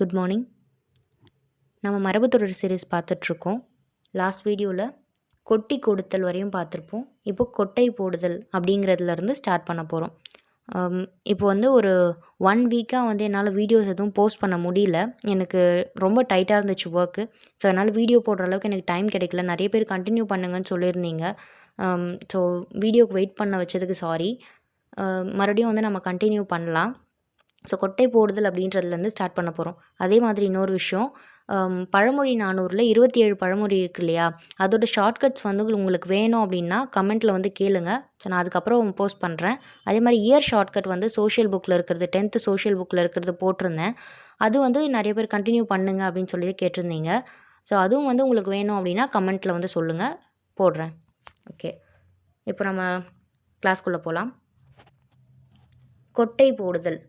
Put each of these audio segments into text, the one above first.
Good morning நம்ம மரபுத்தொடர் series பார்த்துட்ருக்கோம். Last வீடியோவில் கொட்டி கொடுத்தல் வரையும் பார்த்துருப்போம். இப்போ கொட்டை போடுதல் அப்படிங்கிறதுலேருந்து ஸ்டார்ட் பண்ண போகிறோம் இப்போ வந்து ஒரு ஒன் வீக்காக வந்து என்னால் வீடியோஸ் எதுவும் போஸ்ட் பண்ண முடியல. எனக்கு ரொம்ப டைட்டாக இருந்துச்சு ஒர்க்கு ஸோ அதனால் வீடியோ போடுற அளவுக்கு எனக்கு டைம் கிடைக்கல. நிறைய பேர் கண்டினியூ பண்ணுங்கன்னு சொல்லியிருந்தீங்க. ஸோ வீடியோக்கு வெயிட் பண்ண வச்சதுக்கு சாரி மறுபடியும் வந்து நம்ம கண்டினியூ பண்ணலாம். ஸோ கொட்டை போடுதல் அப்படின்றதுலேருந்து ஸ்டார்ட் பண்ண போகிறோம் அதே மாதிரி இன்னொரு விஷயம் பழமொழி நானூறில் இருபத்தி ஏழு பழமொழி இருக்கு இல்லையா? அதோட ஷார்ட்கட்ஸ் வந்து உங்களுக்கு வேணும் அப்படின்னா கமெண்ட்டில் வந்து கேளுங்க. ஸோ நான் அதுக்கப்புறம் போஸ்ட் பண்ணுறேன் அதே மாதிரி இயர் ஷார்ட்கட் வந்து சோஷியல் புக்கில் இருக்கிறது டென்த்து சோஷியல் புக்கில் இருக்கிறது போட்டிருந்தேன். அது வந்து நிறைய பேர் கண்டினியூ பண்ணுங்க அப்படின்னு சொல்லி கேட்டிருந்தீங்க. ஸோ அதுவும் வந்து உங்களுக்கு வேணும் அப்படின்னா கமெண்ட்டில் வந்து சொல்லுங்கள் போடுறேன். ஓகே இப்போ நம்ம கிளாஸ்க்குள்ளே போகலாம் கொட்டை போடுதல்.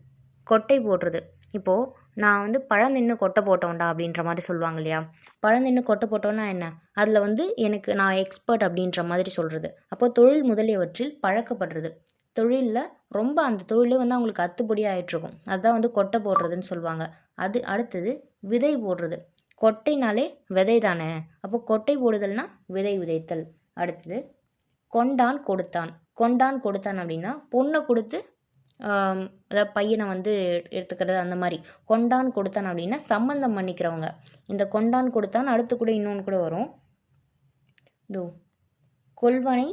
கொட்டை போடுறது. இப்போது நான் வந்து பழம் நின்று கொட்டை போட்டோம்டா அப்படின்ற மாதிரி சொல்லுவாங்க இல்லையா? பழம் நின்று கொட்டை போட்டோன்னா என்ன? அதில் வந்து எனக்கு நான் எக்ஸ்பர்ட் அப்படின்ற மாதிரி சொல்கிறது அப்போ தொழில் முதலியவற்றில் பழக்கப்படுறது. தொழிலில் ரொம்ப அந்த தொழிலே வந்து அவங்களுக்கு அத்துப்படி ஆகிட்ருக்கும் அதுதான் வந்து கொட்டை போடுறதுன்னு சொல்லுவாங்க. அது அடுத்தது விதை போடுறது. கொட்டைனாலே விதை தானே? அப்போ கொட்டை போடுதல்னா விதை விதைத்தல். அடுத்தது கொண்டான் கொடுத்தான். கொண்டான் கொடுத்தான் அப்படின்னா பொண்ணை கொடுத்து அதாவது பையனை வந்து எடுத்துக்கிறது அந்த மாதிரி. கொண்டான் கொடுத்தான் அப்படின்னா சம்மந்தம் பண்ணிக்கிறவங்க. இந்த கொண்டான் கொடுத்தான் அடுத்து கூட இன்னொன்று கூட வரும். இதோ கொள்வனை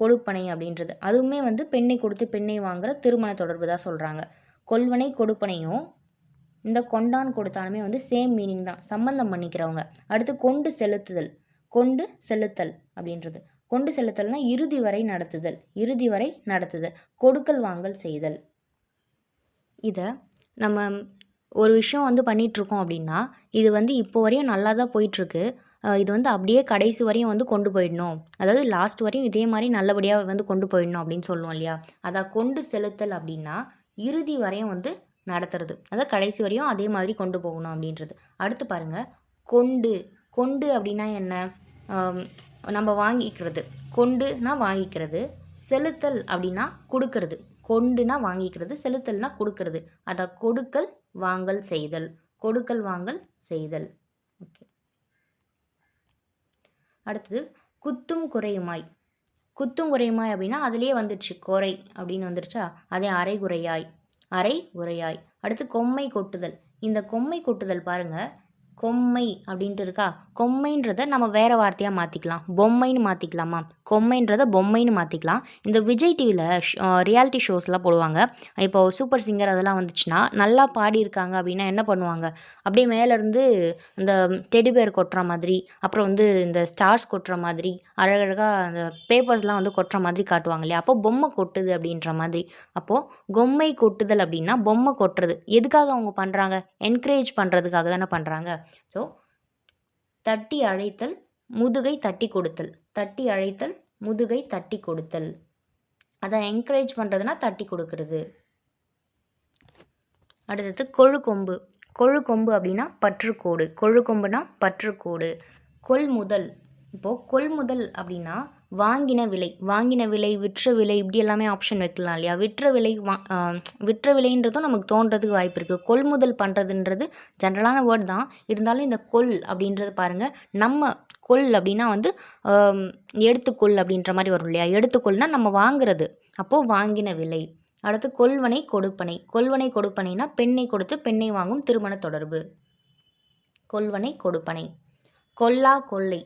கொடுப்பனை அப்படின்றது. அதுவுமே வந்து பெண்ணை கொடுத்து பெண்ணை வாங்குற திருமண தொடர்பு தான் சொல்கிறாங்க கொள்வனை கொடுப்பனையும் இந்த கொண்டான் கொடுத்தாலுமே வந்து சேம் மீனிங் தான். சம்மந்தம் பண்ணிக்கிறவங்க. அடுத்து கொண்டு செலுத்துதல். கொண்டு செலுத்தல் அப்படின்றது. கொண்டு செலுத்தல்னா இறுதி வரை நடத்துதல் இறுதி வரை நடத்துதல் கொடுக்கல் வாங்கல் செய்தல். இதை நம்ம ஒரு விஷயம் வந்து பண்ணிகிட்ருக்கோம் அப்படின்னா இது வந்து இப்போ வரையும் நல்லா தான் போயிட்டுருக்கு இது வந்து அப்படியே கடைசி வரையும் வந்து கொண்டு போயிடணும். அதாவது லாஸ்ட் வரையும் இதே மாதிரி நல்லபடியாக வந்து கொண்டு போயிடணும் அப்படின்னு சொல்லுவோம் இல்லையா? அதை கொண்டு செலுத்தல் அப்படின்னா இறுதி வரையும் வந்து நடத்துறது. அதாவது கடைசி வரையும் அதே மாதிரி கொண்டு போகணும் அப்படின்றது. அடுத்து பாருங்கள் கொண்டு. கொண்டு அப்படின்னா என்ன? நம்ம வாங்கிக்கிறது. கொண்டுனா வாங்கிக்கிறது. செலுத்தல் அப்படின்னா கொடுக்கறது. கொண்டுனா வாங்கிக்கிறது. செலுத்தல்னா கொடுக்கறது. அதை கொடுக்கல் வாங்கல் செய்தல். கொடுக்கல் வாங்கல் செய்தல். ஓகே. அடுத்தது குத்தும் குறையுமாய். குத்தும் குறையுமாய் அப்படின்னா அதுலேயே வந்துடுச்சு. குறை அப்படின்னு வந்துடுச்சா? அதே அரை குறையாய். அரை உரையாய் அடுத்து கொம்மை கொட்டுதல். இந்த கொம்மை கொட்டுதல் பாருங்கள் கொம்மை அப்படின்ட்டு இருக்கா? கொம்மைன்றதை நம்ம வேறு வார்த்தையாக மாற்றிக்கலாம் பொம்மைன்னு மாற்றிக்கலாமா கொம்மைன்றதை பொம்மைன்னு மாற்றிக்கலாம் இந்த விஜய் டிவியில் ரியாலிட்டி ஷோஸ்லாம் போடுவாங்க. இப்போ சூப்பர் சிங்கர் அதெல்லாம் வந்துச்சுன்னா நல்லா பாடியிருக்காங்க அப்படின்னா என்ன பண்ணுவாங்க? அப்படியே மேலேருந்து இந்த டெடி பேர் கொட்டுற மாதிரி அப்புறம் வந்து இந்த ஸ்டார்ஸ் கொட்டுற மாதிரி அழகழகாக அந்த பேப்பர்ஸ்லாம் வந்து கொட்டுற மாதிரி காட்டுவாங்க இல்லையா? அப்போ பொம்மை கொட்டுது அப்படின்ற மாதிரி. அப்போது பொம்மை கொட்டுதல் அப்படின்னா பொம்மை கொட்டுறது. எதுக்காக அவங்க பண்ணுறாங்க என்கரேஜ் பண்ணுறதுக்காக தானே பண்ணுறாங்க ஸோ தட்டி அழைத்தல் முதுகை தட்டி கொடுத்தல். தட்டி அழைத்தல் முதுகை தட்டி கொடுத்தல். அதை என்கரேஜ் பண்ணுறதுனா தட்டி கொடுக்கறது. அடுத்தது கொழு கொம்பு. கொழு கொம்பு அப்படின்னா பற்றுக்கோடு. கொழு கொம்புனா பற்றுக்கோடு. கொள்முதல். இப்போது கொள்முதல் அப்படின்னா வாங்கின விலை வாங்கின விலை விற்ற விலை இப்படி எல்லாமே ஆப்ஷன் வைக்கலாம் இல்லையா? விற்ற விலை வா விற்ற விலைன்றதும் நமக்கு தோன்றதுக்கு வாய்ப்பு இருக்குது கொள்முதல் பண்ணுறதுன்றது ஜென்ரலான வேர்ட் தான். இருந்தாலும் இந்த கொள் அப்படின்றது பாருங்கள் நம்ம கொள் அப்படின்னா வந்து எடுத்துக்கொள் அப்படின்ற மாதிரி வரும் இல்லையா? எடுத்துக்கொள்னா நம்ம வாங்குறது. அப்போது வாங்கின விலை. அடுத்து கொள்வனை கொடுப்பனை. கொள்வனை கொடுப்பனைனா பெண்ணை கொடுத்து பெண்ணை வாங்கும் திருமண தொடர்பு. கொள்வனை கொடுப்பனை. கொல்லா கொள்ளை.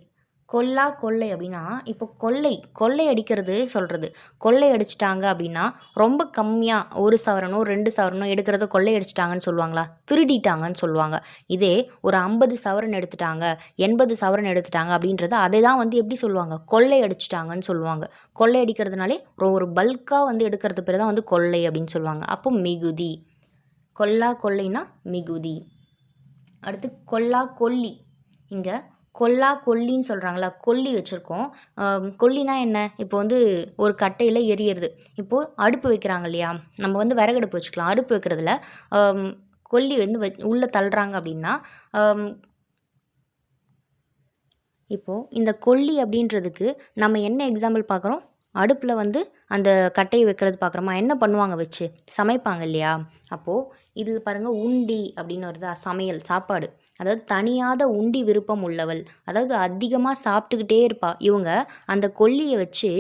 கொல்லா கொள்ளை அப்படின்னா இப்போ கொள்ளை கொள்ளை அடிக்கிறது சொல்கிறது கொள்ளை அடிச்சிட்டாங்க அப்படின்னா ரொம்ப கம்மியாக ஒரு சவரனோ ரெண்டு சவரனோ எடுக்கிறத கொள்ளை அடிச்சிட்டாங்கன்னு சொல்லுவாங்களா? திருடிட்டாங்கன்னு சொல்லுவாங்க. இதே ஒரு ஐம்பது சவரன் எடுத்துட்டாங்க எண்பது சவரன் எடுத்துட்டாங்க அப்படின்றத அதை தான் வந்து எப்படி சொல்லுவாங்க? கொள்ளை அடிச்சிட்டாங்கன்னு சொல்லுவாங்க. கொள்ளை அடிக்கிறதுனாலே ஒரு பல்காக வந்து எடுக்கிறது பேர் தான் வந்து கொள்ளை அப்படின்னு சொல்லுவாங்க. அப்போ மிகுதி. கொல்லா கொள்ளைனா மிகுதி. அடுத்து கொல்லா கொல்லி. இங்கே கொல்லா கொல்லின்னு சொல்கிறாங்களா கொல்லி வச்சுருக்கோம். கொல்லினா என்ன? இப்போ வந்து ஒரு கட்டையில் எரியறது. இப்போது அடுப்பு வைக்கிறாங்க இல்லையா? நம்ம வந்து விறகடுப்பு வச்சுக்கலாம். அடுப்பு வைக்கிறதுல கொல்லி வந்து வ உள்ளே தள்ளுறாங்க அப்படின்னா இப்போது இந்த கொல்லி அப்படின்றதுக்கு நம்ம என்ன எக்ஸாம்பிள் பார்க்குறோம்? அடுப்பில் வந்து அந்த கட்டையை வைக்கிறது பார்க்குறோமா? என்ன பண்ணுவாங்க வச்சு? சமைப்பாங்க இல்லையா? அப்போது இதில் பாருங்கள் உண்டி அப்படின்னு வருதா சமையல் சாப்பாடு. அதாவது தனியாத உண்டி விருப்பம் உள்ளவள். அதாவது அதிகமாக சாப்பிட்டுக்கிட்டே இருப்பா. இவங்க அந்த கொல்லியை வச்சு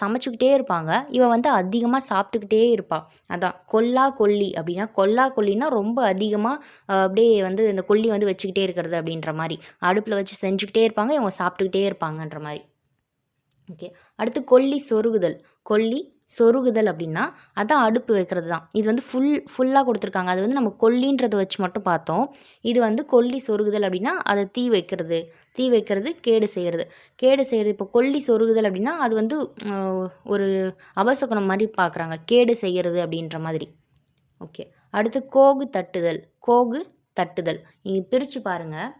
சமைச்சிக்கிட்டே இருப்பாங்க. இவள் வந்து அதிகமாக சாப்பிட்டுக்கிட்டே இருப்பாள் அதான் கொல்லா கொல்லி அப்படின்னா கொல்லா கொல்லினா ரொம்ப அதிகமாக அப்படியே வந்து இந்த கொல்லி வந்து வச்சுக்கிட்டே இருக்கிறது அப்படின்ற மாதிரி. அடுப்பில் வச்சு செஞ்சுக்கிட்டே இருப்பாங்க இவங்க சாப்பிட்டுக்கிட்டே இருப்பாங்கன்ற மாதிரி. ஓகே. அடுத்து கொல்லி சொருகுதல். கொல்லி சொருகுதல் அப்படின்னா அதான் அடுப்பு வைக்கிறது தான் இது வந்து ஃபுல் ஃபுல்லாக கொடுத்துருக்காங்க. அது வந்து நம்ம கொல்லின்றதை வச்சு மட்டும் பார்த்தோம். இது வந்து கொல்லி சொருகுதல் அப்படின்னா அதை தீ வைக்கிறது. தீ வைக்கிறது கேடு செய்கிறது கேடு செய்கிறது இப்போ கொல்லி சொருகுதல் அப்படின்னா அது வந்து ஒரு அபசகுணம் மாதிரி பார்க்குறாங்க. கேடு செய்கிறது அப்படின்ற மாதிரி. ஓகே. அடுத்து கோகு தட்டுதல். கோகு தட்டுதல். இங்கே பிரித்து பாருங்கள்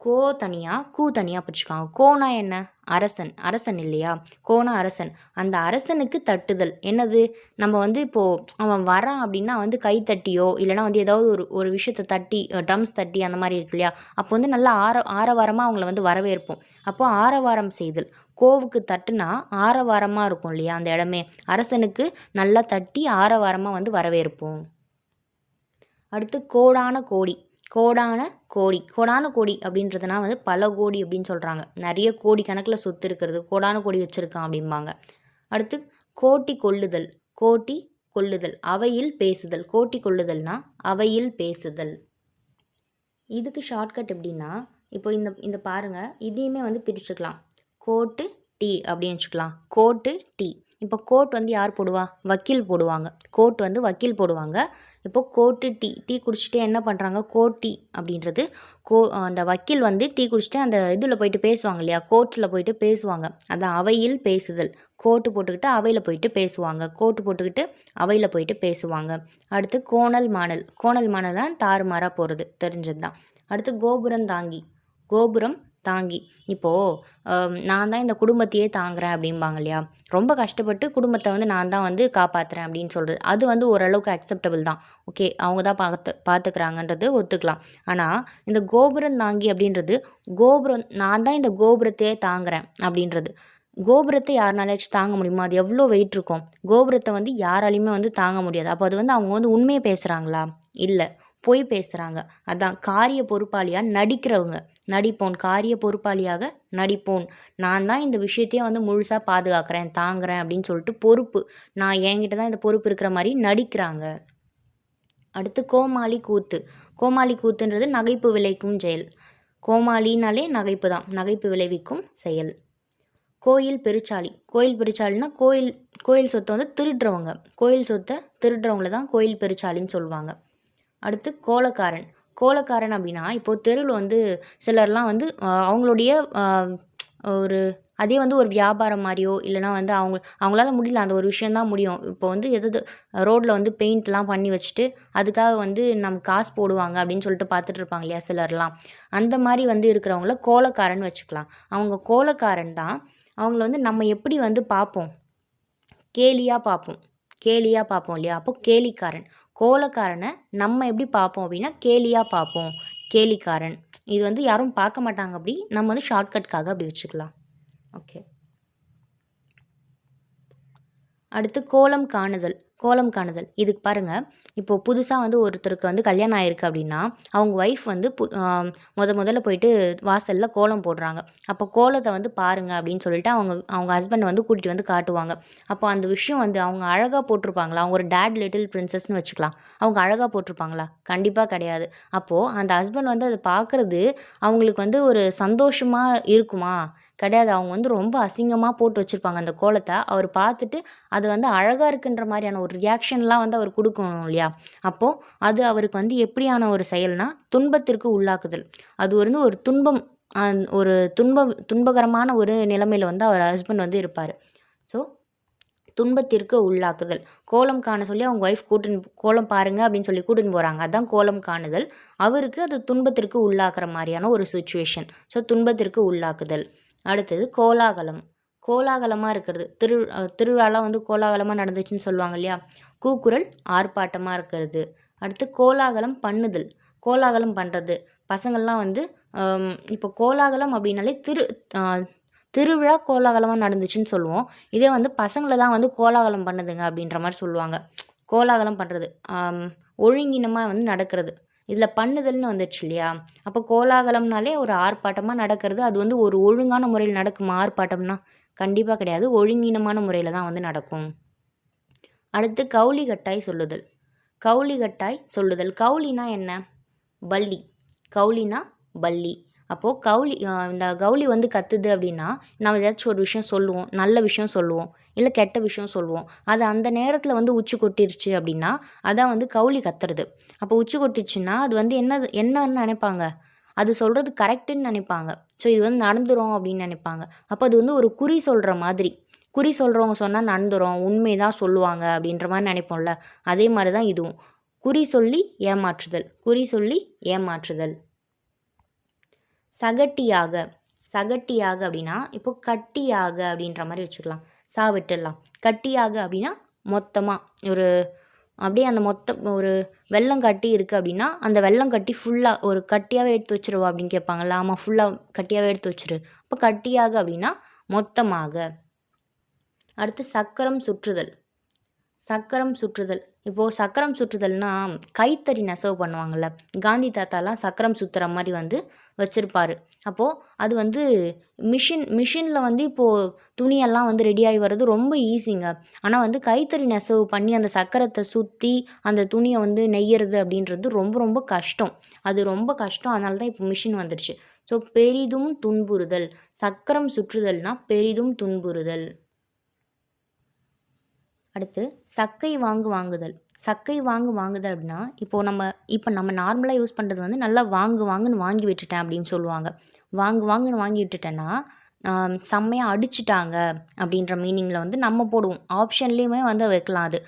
கோ தனியாக கூ தனியாக பிரிச்சுக்காங்க. கோனா என்ன? அரசன் அரசன் இல்லையா? கோண அரசன். அந்த அரசனுக்கு தட்டுதல். என்னது? நம்ம வந்து இப்போது அவன் வரான் அப்படின்னா வந்து கை தட்டியோ இல்லைனா வந்து ஏதாவது ஒரு ஒரு விஷயத்தை தட்டி ட்ரம்ஸ் தட்டி அந்த மாதிரி இருக்கு இல்லையா? அப்போ வந்து நல்லா ஆர ஆரவாரமாக அவங்கள வந்து வரவேற்போம். அப்போ ஆரவாரம் செய்தல். கோவுக்கு தட்டுனா ஆரவாரமாக இருக்கும் இல்லையா அந்த இடமே? அரசனுக்கு நல்லா தட்டி ஆரவாரமாக வந்து வரவேற்போம். அடுத்து கோடான கோடி. கோடான கோடி கோடான கோடி அப்படின்றதுனா வந்து பல கோடி அப்படின்னு சொல்கிறாங்க நிறைய கோடி கணக்கில் சொத்து இருக்கிறது கோடான கோடி வச்சுருக்கான் அப்படிம்பாங்க. அடுத்து கோட்டி கொள்ளுதல் கோட்டி கொள்ளுதல் அவையில் பேசுதல். கோட்டி கொள்ளுதல்னா அவையில் பேசுதல். இதுக்கு ஷார்ட்கட் எப்படின்னா இப்போ இந்த இந்த பாருங்கள் இதையுமே வந்து பிரிச்சுக்கலாம். கோட்டு டி அப்படின்னு வச்சுக்கலாம். கோட்டு டி. இப்போ கோட் வந்து யார் போடுவா? வக்கீல் போடுவாங்க. கோட் வந்து வக்கீல் போடுவாங்க. இப்போது கோட்டு டீ டீ குடிச்சிட்டு என்ன பண்ணுறாங்க கோட்டி அப்படின்றது கோ அந்த வக்கீல் வந்து டீ குடிச்சிட்டு அந்த இதில் போயிட்டு பேசுவாங்க இல்லையா? கோர்ட்டில் போயிட்டு பேசுவாங்க. அந்த அவையில் பேசுதல். கோட்டு போட்டுக்கிட்டு அவையில் போயிட்டு பேசுவாங்க. கோட்டு போட்டுக்கிட்டு அவையில் போயிட்டு பேசுவாங்க. அடுத்து கோணல் மாணல். கோணல் மாணல் தாறுமாறாக போகிறது தெரிஞ்சது தான் அடுத்து கோபுரம் தாங்கி. கோபுரம் தாங்கி. இப்போது நான் தான் இந்த குடும்பத்தையே தாங்குறேன் அப்படிம்பாங்க இல்லையா? ரொம்ப கஷ்டப்பட்டு குடும்பத்தை வந்து நான் தான் வந்து காப்பாற்றுறேன் அப்படின்னு சொல்கிறது அது வந்து ஓரளவுக்கு அக்செப்டபிள் தான். ஓகே அவங்க தான் பார்த்து பார்த்துக்கிறாங்கன்றது ஒத்துக்கலாம். ஆனால் இந்த கோபுரம் தாங்கி அப்படின்றது கோபுரம் நான் தான் இந்த கோபுரத்தையே தாங்குறேன் அப்படின்றது. கோபுரத்தை யாருனாலாச்சும் தாங்க முடியுமா? அது எவ்வளோ வெயிட் இருக்கும்? கோபுரத்தை வந்து யாராலையுமே வந்து தாங்க முடியாது. அப்போ அது வந்து அவங்க வந்து உண்மையை பேசுகிறாங்களா இல்லை பொய் பேசுகிறாங்க அதான் காரிய பொறுப்பாளியாக நடிக்கிறவங்க. நடிப்போன் காரிய பொறுப்பாளியாக நடிப்போன். நான் தான் இந்த விஷயத்தையே வந்து முழுசாக பாதுகாக்கிறேன் தாங்குறேன் அப்படின்னு சொல்லிட்டு பொறுப்பு. நான் என்கிட்ட தான் இந்த பொறுப்பு இருக்கிற மாதிரி நடிக்கிறாங்க. அடுத்து கோமாளி கூத்து. கோமாளி கூத்துன்றது நகைப்பு விளைக்கும் செயல். கோமாளினாலே நகைப்பு தான் நகைப்பு விளைவிக்கும் செயல். கோயில் பெருச்சாளி. கோயில் பெருச்சாளினா கோயில் கோயில் சொத்தை வந்து திருடுறவங்க. கோயில் சொத்தை திருடுறவங்கள தான் கோயில் பெருச்சாளின்னு சொல்லுவாங்க. அடுத்து கோலக்காரன். கோலக்காரன் அப்படின்னா இப்போது தெருவில் வந்து சிலர்லாம் வந்து அவங்களுடைய ஒரு அதே வந்து ஒரு வியாபாரம் மாதிரியோ இல்லைனா வந்து அவங்க அவங்களால முடியல அந்த ஒரு விஷயந்தான் முடியும். இப்போ வந்து எது ரோட்டில் வந்து பெயிண்ட்லாம் பண்ணி வச்சுட்டு அதுக்காக வந்து நம்ம காசு போடுவாங்க அப்படின்னு சொல்லிட்டு பார்த்துட்டு இருப்பாங்க இல்லையா சிலர்லாம். அந்த மாதிரி வந்து இருக்கிறவங்கள கோலக்காரன் வச்சுக்கலாம். அவங்க கோலக்காரன் தான் அவங்கள வந்து நம்ம எப்படி வந்து பார்ப்போம்? கேலியாக பார்ப்போம். கேலியாக பார்ப்போம் இல்லையா? அப்போ கேலிக்காரன். கோலக்காரனை நம்ம எப்படி பார்ப்போம் அப்படின்னா கேலியாக பார்ப்போம். கேலிக்காரன். இது வந்து யாரும் பார்க்க மாட்டாங்க அப்படி. நம்ம வந்து ஷார்ட்கட்காக அப்படி வச்சுக்கலாம். ஓகே அடுத்து கோலம் காணுதல். கோலம் காணுதல். இதுக்கு பாருங்கள் இப்போது புதுசாக வந்து ஒருத்தருக்கு வந்து கல்யாணம் ஆயிருக்கு அப்படின்னா அவங்க ஒய்ஃப் வந்து பு முத முதல்ல போயிட்டு வாசலில் கோலம் போடுறாங்க. அப்போ கோலத்தை வந்து பாருங்கள் அப்படின்னு சொல்லிட்டு அவங்க அவங்க ஹஸ்பண்டை வந்து கூட்டிகிட்டு வந்து காட்டுவாங்க. அப்போ அந்த விஷயம் வந்து அவங்க அழகாக போட்டிருப்பாங்களா? அவங்க ஒரு டேட் லிட்டில் பிரின்சஸ்னு வச்சுக்கலாம். அவங்க அழகாக போட்டிருப்பாங்களா? கண்டிப்பாக கிடையாது. அப்போது அந்த ஹஸ்பண்ட் வந்து அதை பார்க்குறது அவங்களுக்கு வந்து ஒரு சந்தோஷமாக இருக்குமா? கிடையாது. அவங்க வந்து ரொம்ப அசிங்கமாக போட்டு வச்சுருப்பாங்க அந்த கோலத்தை. அவர் பார்த்துட்டு அது வந்து அழகாக இருக்குன்ற மாதிரியான ஒரு ரியாக்ஷன்லாம் வந்து அவர் கொடுக்கணும் இல்லையா? அப்போது அது அவருக்கு வந்து எப்படியான ஒரு செயல்னா துன்பத்திற்கு உள்ளாக்குதல். அது வந்து ஒரு துன்பம் ஒரு துன்ப துன்பகரமான ஒரு நிலைமையில் வந்து அவர் ஹஸ்பண்ட் வந்து இருப்பார். ஸோ துன்பத்திற்கு உள்ளாக்குதல். கோலம் காண சொல்லி அவங்க ஒய்ஃப் கூட்டின்னு கோலம் பாருங்கள் அப்படின்னு சொல்லி கூட்டின்னு போகிறாங்க அதான் கோலம் காணுதல். அவருக்கு அது துன்பத்திற்கு உள்ளாக்குற மாதிரியான ஒரு சுச்சுவேஷன் ஸோ துன்பத்திற்கு உள்ளாக்குதல். அடுத்தது கோலாகலம். கோலாகலமாக இருக்கிறது. திரு திருவிழாலாம் வந்து கோலாகலமாக நடந்துச்சுன்னு சொல்லுவாங்க இல்லையா? கூக்குரல் ஆர்ப்பாட்டமாக இருக்கிறது. அடுத்து கோலாகலம் பண்ணுதல். கோலாகலம் பண்ணுறது பசங்கள்லாம் வந்து இப்போ கோலாகலம் அப்படின்னாலே திரு திருவிழா கோலாகலமாக நடந்துச்சுன்னு சொல்லுவோம். இதே வந்து பசங்களை தான் வந்து கோலாகலம் பண்ணுதுங்க அப்படின்ற மாதிரி சொல்லுவாங்க. கோலாகலம் பண்ணுறது ஒழுங்கினமாக வந்து நடக்கிறது. இதில் பண்ணுதல்னு வந்துடுச்சு இல்லையா? அப்போ கோலாகலம்னாலே ஒரு ஆர்ப்பாட்டமாக நடக்கிறது. அது வந்து ஒரு ஒழுங்கான முறையில் நடக்குமா. ஆர்ப்பாட்டம்னா கண்டிப்பாக கிடையாது. ஒழுங்கினமான முறையில் தான் வந்து நடக்கும். அடுத்து கவுளிகட்டாய் சொல்லுதல். கவுளிகட்டாய் சொல்லுதல். கவுளினா என்ன? பள்ளி. கவுளினா பள்ளி. அப்போது கவுளி இந்த கவுளி வந்து கத்துது அப்படின்னா நம்ம ஏதாச்சும் ஒரு விஷயம் சொல்லுவோம் நல்ல விஷயம் சொல்லுவோம் இல்லை கெட்ட விஷயம் சொல்லுவோம். அது அந்த நேரத்தில் வந்து உச்சி கொட்டிருச்சு அப்படின்னா அதான் வந்து கவுளி கத்துறது. அப்போ உச்சி கொட்டிருச்சுன்னா அது வந்து என்ன என்னன்னு நினைப்பாங்க? அது சொல்கிறது கரெக்டுன்னு நினைப்பாங்க. ஸோ இது வந்து நடந்துரும் அப்படின்னு நினைப்பாங்க. அப்போ அது வந்து ஒரு குறி சொல்கிற மாதிரி. குறி சொல்கிறவங்க சொன்னால் நடந்துரும் உண்மை தான் சொல்லுவாங்க அப்படின்ற மாதிரி நினைப்போம்ல. அதே மாதிரி தான் இதுவும். குறி சொல்லி ஏமாற்றுதல். குறி சொல்லி ஏமாற்றுதல். சகட்டியாக சகட்டியாக அப்படின்னா இப்போ கட்டியாக அப்படின்ற மாதிரி வச்சுக்கலாம். சா விட்டுடலாம் கட்டியாக அப்படின்னா மொத்தமாக ஒரு அப்படியே அந்த மொத்த ஒரு வெள்ளம் கட்டி இருக்குது அப்படின்னா அந்த வெள்ளம் கட்டி ஃபுல்லாக ஒரு கட்டியாகவே எடுத்து வச்சிருவா அப்படின்னு கேட்பாங்கல்ல ஆமாம் ஃபுல்லாக கட்டியாகவே எடுத்து வச்சிரு. அப்போ கட்டியாக அப்படின்னா மொத்தமாக. அடுத்து சக்கரம் சுற்றுதல். சக்கரம் சுற்றுதல். இப்போது சக்கரம் சுற்றுதல்னா கைத்தறி நெசவு பண்ணுவாங்கள்ல காந்தி தாத்தாலாம் சக்கரம் சுற்றுற மாதிரி வந்து வச்சுருப்பார். அப்போது அது வந்து மிஷின் மிஷினில் வந்து இப்போது துணியெல்லாம் வந்து ரெடியாகி வர்றது ரொம்ப ஈஸிங்க ஆனால் வந்து கைத்தறி நெசவு பண்ணி அந்த சக்கரத்தை சுற்றி அந்த துணியை வந்து நெய்யறது அப்படின்றது ரொம்ப ரொம்ப கஷ்டம். அது ரொம்ப கஷ்டம். அதனால தான் இப்போ மிஷின் வந்துடுச்சு ஸோ பெரிதும் துன்புறுதல். சக்கரம் சுற்றுதல்னால் பெரிதும் துன்புறுதல். அடுத்து சக்கை வாங்கு வாங்குதல். சக்கை வாங்கு வாங்குதல் அப்படின்னா இப்போது நம்ம இப்போ நம்ம நார்மலாக யூஸ் பண்ணுறது வந்து நல்லா வாங்கு வாங்குன்னு வாங்கி விட்டுட்டேன் அப்படின்னு சொல்லுவாங்க. வாங்கு வாங்குன்னு வாங்கி விட்டுட்டேன்னா செம்மையாக அடிச்சிட்டாங்க அப்படின்ற மீனிங்கில் வந்து நம்ம போடுவோம். ஆப்ஷன்லேயுமே வந்து வைக்கலாம் அது.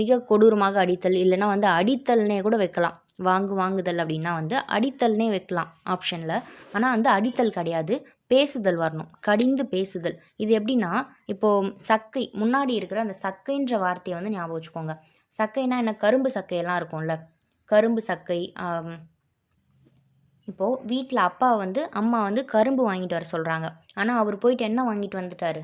மிக கொடூரமாக அடித்தல் இல்லைன்னா வந்து அடித்தல்னே கூட வைக்கலாம். வாங்கு வாங்குதல் அப்படின்னா வந்து அடித்தல்னே வைக்கலாம் ஆப்ஷனில் ஆனால் வந்து அடித்தல் கிடையாது. பேசுதல் வரணும் கடிந்து பேசுதல். இது எப்படின்னா இப்போது சக்கை முன்னாடி இருக்கிற அந்த சக்கைன்ற வார்த்தையை வந்து ஞாபகம் வச்சுக்கோங்க. சக்கைனா என்ன? கரும்பு சக்கையெல்லாம் இருக்கும்ல. கரும்பு சக்கை இப்போது வீட்டில் அப்பா வந்து அம்மா வந்து கரும்பு வாங்கிட்டு வர சொல்கிறாங்க ஆனால் அவர் போயிட்டு என்ன வாங்கிட்டு வந்துட்டாரு?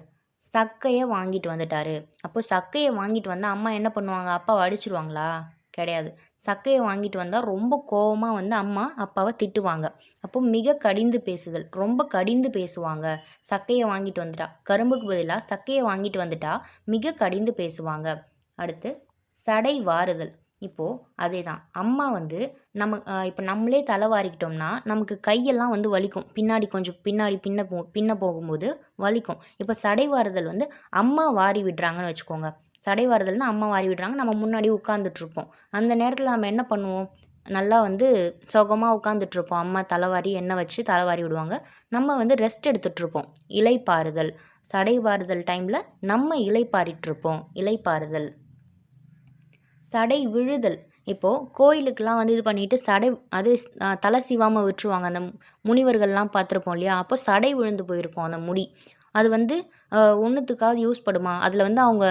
சக்கையை வாங்கிட்டு வந்துட்டாரு. அப்போது சக்கையை வாங்கிட்டு வந்தால் அம்மா என்ன பண்ணுவாங்க? அப்பாவை அடிச்சிருவாங்களா கிடையாது. சக்கையை வாங்கிட்டு வந்தால் ரொம்ப கோவமாக வந்து அம்மா அப்பாவை திட்டுவாங்க. அப்போ மிக கடிந்து பேசுதல். ரொம்ப கடிந்து பேசுவாங்க. சக்கையை வாங்கிட்டு வந்துட்டா. கரும்புக்கு பதிலாக சக்கையை வாங்கிட்டு வந்துட்டா. மிக கடிந்து பேசுவாங்க. அடுத்து சடை வாருதல் இப்போது அதே தான் அம்மா வந்து நம்ம இப்போ நம்மளே தலை வாரிக்கிட்டோம்னா நமக்கு கையெல்லாம் வந்து வலிக்கும். பின்னாடி கொஞ்சம் பின்னாடி பின்ன போ பின்ன போகும்போது வலிக்கும். இப்போ சடை வாருதல் வந்து அம்மா வாரி விடுறாங்கன்னு வச்சுக்கோங்க. சடை வாருதல்னா அம்மா வாரி விடுறாங்க. நம்ம முன்னாடி உட்காந்துட்ருப்போம் அந்த நேரத்தில் நம்ம என்ன பண்ணுவோம்? நல்லா வந்து சுகமாக உட்காந்துட்ருப்போம் அம்மா தலைவாரி எண்ணெய் வச்சு தலைவாரி விடுவாங்க. நம்ம வந்து ரெஸ்ட் எடுத்துகிட்ருப்போம் இலைப்பாறுதல் சடை பாறுதல் டைமில் நம்ம இலைப்பாரிட்ருப்போம் இலைப்பாறுதல் சடை விழுதல். இப்போது கோயிலுக்கெலாம் வந்து இது பண்ணிட்டு சடை அது தலை சிவாமல் விட்டுருவாங்க. அந்த முனிவர்கள்லாம் பார்த்துருப்போம் இல்லையா? அப்போ சடை விழுந்து போயிருக்கும் அந்த முடி. அது வந்து ஒன்றுத்துக்காவது யூஸ் படுமா? அதில் வந்து அவங்க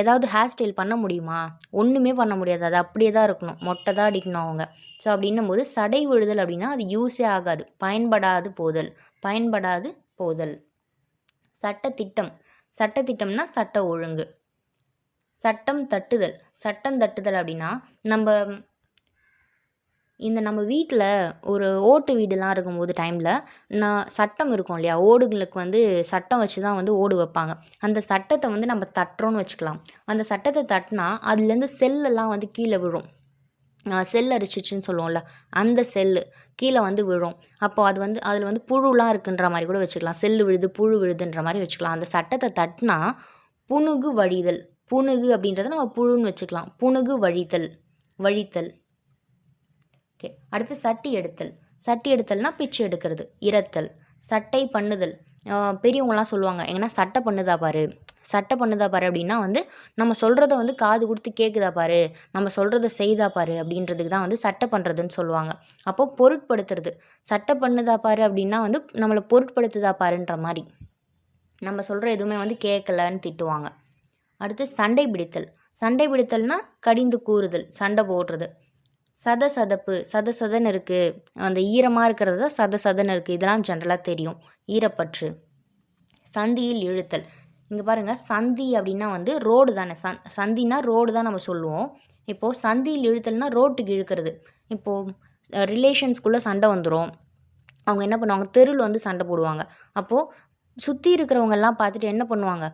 ஏதாவது ஹேர் ஸ்டைல் பண்ண முடியுமா? ஒன்றுமே பண்ண முடியாது. அது அப்படியே தான் இருக்கணும். மொட்டை தான் அடிக்கணும் அவங்க. ஸோ அப்படின்னும் போது சடை விழுதல் அப்படின்னா அது யூஸே ஆகாது. பயன்படாது போதல். பயன்படாது போதல். சட்டத்திட்டம். சட்டத்திட்டம்னா சட்ட ஒழுங்கு. சட்டம் தட்டுதல். சட்டம் தட்டுதல் அப்படின்னா நம்ம இந்த நம்ம வீட்டில் ஒரு ஓட்டு வீடுலாம் இருக்கும்போது டைமில் நான் சட்டம் இருக்கும் இல்லையா? ஓடுகளுக்கு வந்து சட்டம் வச்சு தான் வந்து ஓடு வைப்பாங்க. அந்த சட்டத்தை வந்து நம்ம தட்டுறோன்னு வச்சுக்கலாம். அந்த சட்டத்தை தட்டினா அதுலேருந்து செல்லெல்லாம் வந்து கீழே விழும். செல் அரிச்சிச்சுன்னு சொல்லுவோம்ல அந்த செல்லு கீழே வந்து விழும். அப்போ அது வந்து அதில் வந்து புழுலாம் இருக்குன்ற மாதிரி கூட வச்சுக்கலாம். செல்லு விழுது புழு விழுதுன்ற மாதிரி வச்சுக்கலாம். அந்த சட்டத்தை தட்டினா புணுகு வழிதல். புணுகு அப்படின்றத நம்ம புழுன்னு வச்சுக்கலாம். புணுகு வழிதல். வழித்தல். ஓகே. அடுத்து சட்டி எடுத்தல். சட்டி எடுத்தல்னா பிச்சு எடுக்கிறது. இரத்தல். சட்டை பண்ணுதல். பெரியவங்களாம் சொல்லுவாங்க எங்கன்னா சட்டை பண்ணுதா பாரு. சட்டை பண்ணுதா பாரு அப்படின்னா வந்து நம்ம சொல்கிறத வந்து காது கொடுத்து கேட்குதா பாரு. நம்ம சொல்கிறத செய்தா பாரு அப்படின்றதுக்கு தான் வந்து சட்டை பண்ணுறதுன்னு சொல்லுவாங்க. அப்போது பொருட்படுத்துறது. சட்டை பண்ணுதா பாரு அப்படின்னா வந்து நம்மளை பொருட்படுத்துதா பாருன்ற மாதிரி நம்ம சொல்கிற எதுவுமே வந்து கேட்கலன்னு திட்டுவாங்க. அடுத்து சண்டை பிடித்தல். சண்டை பிடித்தல்னால் கடிந்து கூறுதல் சண்டை போடுறது. சத சதப்பு சத சதன்னு இருக்குது அந்த ஈரமாக இருக்கிறது தான் சத சதன்னு இருக்குது இதெல்லாம் ஜென்ரலாக தெரியும். ஈரப்பற்று. சந்தியில் இழுத்தல். இங்கே பாருங்கள் சந்தி அப்படின்னா வந்து ரோடு தானே. சந் சந்தினா ரோடு தான் நம்ம சொல்லுவோம். இப்போது சந்தியில் இழுத்தல்னால் ரோட்டுக்கு இழுக்கிறது. இப்போது ரிலேஷன்ஸ்குள்ளே சண்டை வந்துடும் அவங்க என்ன பண்ணுவாங்க? தெருவில் வந்து சண்டை போடுவாங்க. அப்போது சுற்றி இருக்கிறவங்கெல்லாம் பார்த்துட்டு என்ன பண்ணுவாங்க?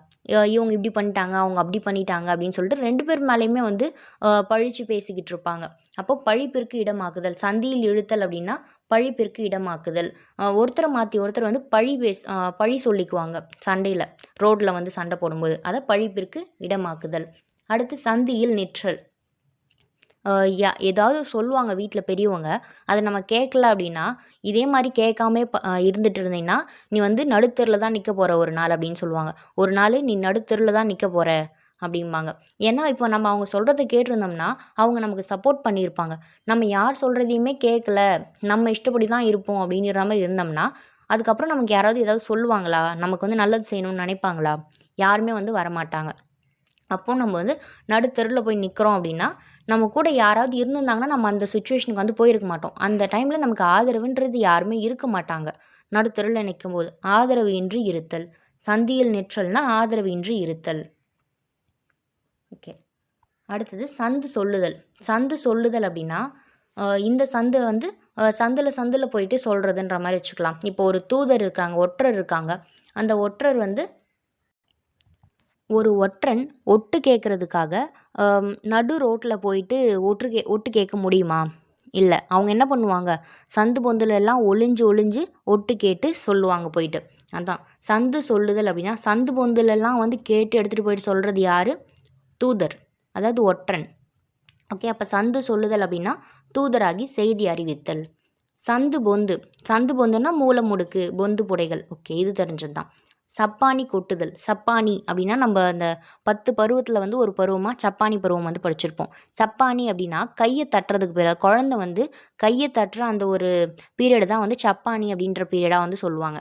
இவங்க இப்படி பண்ணிட்டாங்க அவங்க அப்படி பண்ணிட்டாங்க அப்படின்னு சொல்லிட்டு ரெண்டு பேர் மேலேயுமே வந்து பழிச்சு பேசிக்கிட்டு இருப்பாங்க. அப்போ பழிப்பிற்கு இடமாக்குதல் சந்தியில் இழுத்தல் அப்படின்னா பழிப்பிற்கு இடமாக்குதல். ஒருத்தரை மாற்றி ஒருத்தர் வந்து பழி பேஸ் பழி சொல்லிக்குவாங்க சண்டையில். ரோட்டில் வந்து சண்டை போடும்போது. அதை பழிப்பிற்கு இடமாக்குதல். அடுத்து சந்தியில் நிற்றல். யா ஏதாவது சொல்லுவாங்க வீட்டில் பெரியவங்க. அதை நம்ம கேட்கல அப்படின்னா இதே மாதிரி கேட்காம ப இருந்துட்டு இருந்தீங்கன்னா நீ வந்து நடுத்தெருவில் தான் நிற்க போகிற ஒரு நாள் அப்படின்னு சொல்லுவாங்க. ஒரு நாள் நீ நடுத்தெருவில் தான் நிற்க போகிற அப்படிம்பாங்க. ஏன்னா இப்போ நம்ம அவங்க சொல்கிறத கேட்டிருந்தோம்னா அவங்க நமக்கு சப்போர்ட் பண்ணியிருப்பாங்க. நம்ம யார் சொல்கிறதையுமே கேட்கல நம்ம இஷ்டப்படி தான் இருப்போம் அப்படிங்கிற மாதிரி இருந்தோம்னா அதுக்கப்புறம் நமக்கு யாராவது ஏதாவது சொல்லுவாங்களா? நமக்கு வந்து நல்லது செய்யணும்னு நினைப்பாங்களா? யாருமே வந்து வரமாட்டாங்க. அப்போது நம்ம வந்து நடுத்தெருவில் போய் நிற்கிறோம் அப்படின்னா நம்ம கூட யாராவது இருந்திருந்தாங்கன்னா நம்ம அந்த சுச்சுவேஷனுக்கு வந்து போயிருக்க மாட்டோம். அந்த டைமில் நமக்கு ஆதரவுன்றது யாருமே இருக்க மாட்டாங்க. நடுத்தெருவில் நிற்கும்போது ஆதரவு இன்றி இருத்தல். சந்தியில் நிற்றல்னா ஆதரவு இன்றி இருத்தல். ஓகே அடுத்தது சந்து சொல்லுதல். சந்து சொல்லுதல் அப்படின்னா இந்த சந்து வந்து சந்தில் சந்தில் போயிட்டு சொல்கிறதுன்ற மாதிரி வச்சுக்கலாம். இப்போ ஒரு தூதர் இருக்காங்க ஒற்றர் இருக்காங்க. அந்த ஒற்றர் வந்து ஒரு ஒற்றன் ஒட்டு கேட்குறதுக்காக நடு ரோட்டில் போயிட்டு ஒட்டு கே ஒட்டு கேட்க முடியுமா? இல்லை. அவங்க என்ன பண்ணுவாங்க? சந்து பொந்துலெல்லாம் ஒளிஞ்சு ஒளிஞ்சு ஒட்டு கேட்டு சொல்லுவாங்க போயிட்டு. அதான். சந்து சொல்லுதல் அப்படின்னா சந்து பொந்துலெல்லாம் வந்து கேட்டு எடுத்துகிட்டு போயிட்டு சொல்கிறது யார்? தூதர். அதாவது ஒற்றன். ஓகே? அப்போ சந்து சொல்லுதல் அப்படின்னா தூதராகி செய்தி அறிவித்தல். சந்து பொந்து. சந்து பொந்துன்னா மூல முடுக்கு பொந்து புடைகள். ஓகே? இது தெரிஞ்சது தான் சப்பானி கொட்டுதல். சப்பானி அப்படின்னா நம்ம அந்த பத்து பருவத்தில் வந்து ஒரு பருவமாக சப்பானி பருவம் வந்து படிச்சிருப்போம். சப்பானி அப்படின்னா கையை தட்டுறதுக்கு பேர். குழந்தை வந்து கையை தட்டுற அந்த ஒரு பீரியடு தான் வந்து சப்பானி அப்படின்ற பீரியடாக வந்து சொல்லுவாங்க.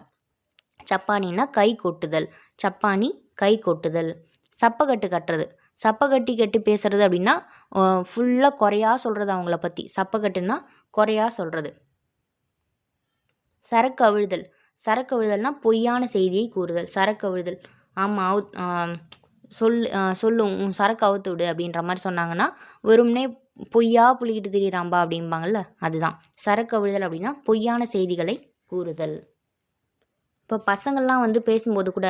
சப்பானின்னா கை கொட்டுதல். சப்பானி கை கொட்டுதல். சப்பக்கட்டு கட்டுறது. சப்பக்கட்டி கட்டி பேசுறது அப்படின்னா ஃபுல்லாக குறையா சொல்கிறது அவங்கள பற்றி சப்பக்கட்டுன்னா குறையா சொல்கிறது சரக்கு அவிழ்தல். சரக்கு அவிழ்தல்னா பொய்யான செய்தியை கூறுதல். சரக்கு அவிழ்தல். ஆமாம் அவுத் சொல் சொல்லும் உன் சரக்கு அவுத்து விடு அப்படின்ற மாதிரி சொன்னாங்கன்னா வெறும்னே பொய்யா புளிக்கிட்டு திரியிறாம்பா அப்படிம்பாங்கள்ல அதுதான். சரக்கு அவிழ்தல் அப்படின்னா பொய்யான செய்திகளை கூறுதல். இப்போ பசங்கள்லாம் வந்து பேசும்போது கூட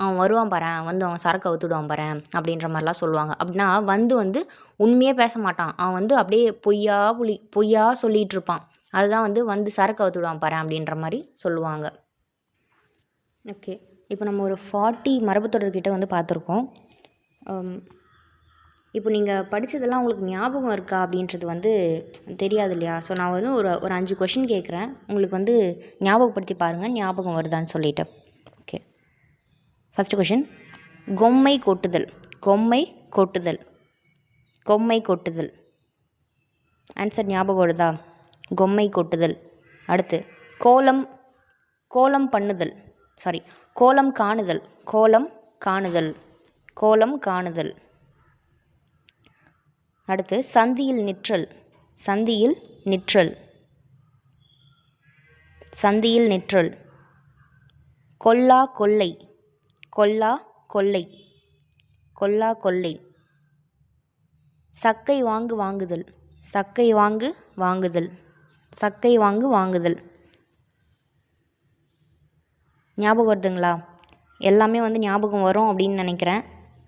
அவன் வருவான் பாரேன் வந்து அவன் சரக்கு அவுத்துடுவான் பாரு அப்படின்ற மாதிரிலாம் சொல்லுவாங்க. அப்படின்னா வந்து வந்து உண்மையே பேச மாட்டான். அவன் வந்து அப்படியே பொய்யா புளி பொய்யா சொல்லிகிட்டு இருப்பான். அதுதான் வந்து வந்து சரக்கு அவுத்துடுவான் பாரு அப்படின்ற மாதிரி சொல்லுவாங்க. ஓகே. இப்போ நம்ம ஒரு ஃபார்ட்டி மரபுத்தொடர்கிட்ட வந்து பார்த்துருக்கோம். இப்போ நீங்கள் படித்ததெல்லாம் உங்களுக்கு ஞாபகம் இருக்கா அப்படின்றது வந்து தெரியாது இல்லையா? ஸோ நான் வந்து ஒரு ஒரு அஞ்சு கொஷின் கேட்குறேன். உங்களுக்கு வந்து ஞாபகப்படுத்தி பாருங்கள் ஞாபகம் வருதான்னு சொல்லிவிட்டு ஓகே. ஃபஸ்ட்டு கொஷின் கொம்மை கொட்டுதல். கொம்மை கொட்டுதல். கொம்மை கொட்டுதல். ஆன்சர் ஞாபகம் வருதா? கொம்மை கொட்டுதல். அடுத்து கோலம் கோலம் பண்ணுதல். சாரி கோலம் காணுதல். கோலம் காணுதல். கோலம் காணுதல். அடுத்து சந்தியில் நிற்றல். சந்தியில் நிற்றல். சந்தியில் நிற்றல். கொல்லா கொள்ளை. கொல்லா கொள்ளை. கொல்லா கொள்ளை. சக்கை வாங்கு வாங்குதல். சக்கை வாங்கு வாங்குதல். சக்கை வாங்கு வாங்குதல். ஞாபகம் வருதுங்களா? எல்லாமே வந்து ஞாபகம் வரும் அப்படின்னு நினைக்கிறேன்.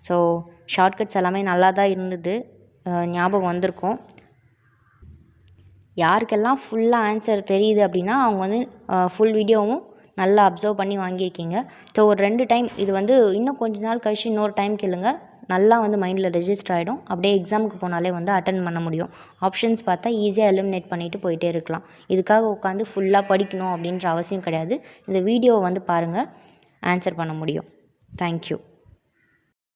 ஸோ ஷார்ட்கட்ஸ் எல்லாமே நல்லா தான் இருந்தது ஞாபகம் வந்திருக்கும். யாருக்கெல்லாம் ஃபுல்லாக ஆன்சர் தெரியுது அப்படின்னா அவங்க வந்து ஃபுல் வீடியோவும் நல்லா அப்சர்வ் பண்ணி வாங்கியிருக்கீங்க. ஸோ ஒரு ரெண்டு டைம் இது வந்து இன்னும் கொஞ்ச நாள் கழிச்சு இன்னொரு டைம் கேளுங்க. நல்லா வந்து மைண்டில் ரெஜிஸ்டர் ஆகிடும் அப்படியே எக்ஸாமுக்கு போனாலே வந்து அட்டன் பண்ண முடியும். ஆப்ஷன்ஸ் பார்த்தா ஈஸியாக எலிமினேட் பண்ணிவிட்டு போயிட்டே இருக்கலாம். இதுக்காக உட்காந்து ஃபுல்லாக படிக்கணும் அப்படின்ற அவசியம் கிடையாது. இந்த வீடியோவை வந்து பாருங்கள் ஆன்சர் பண்ண முடியும். தேங்க்யூ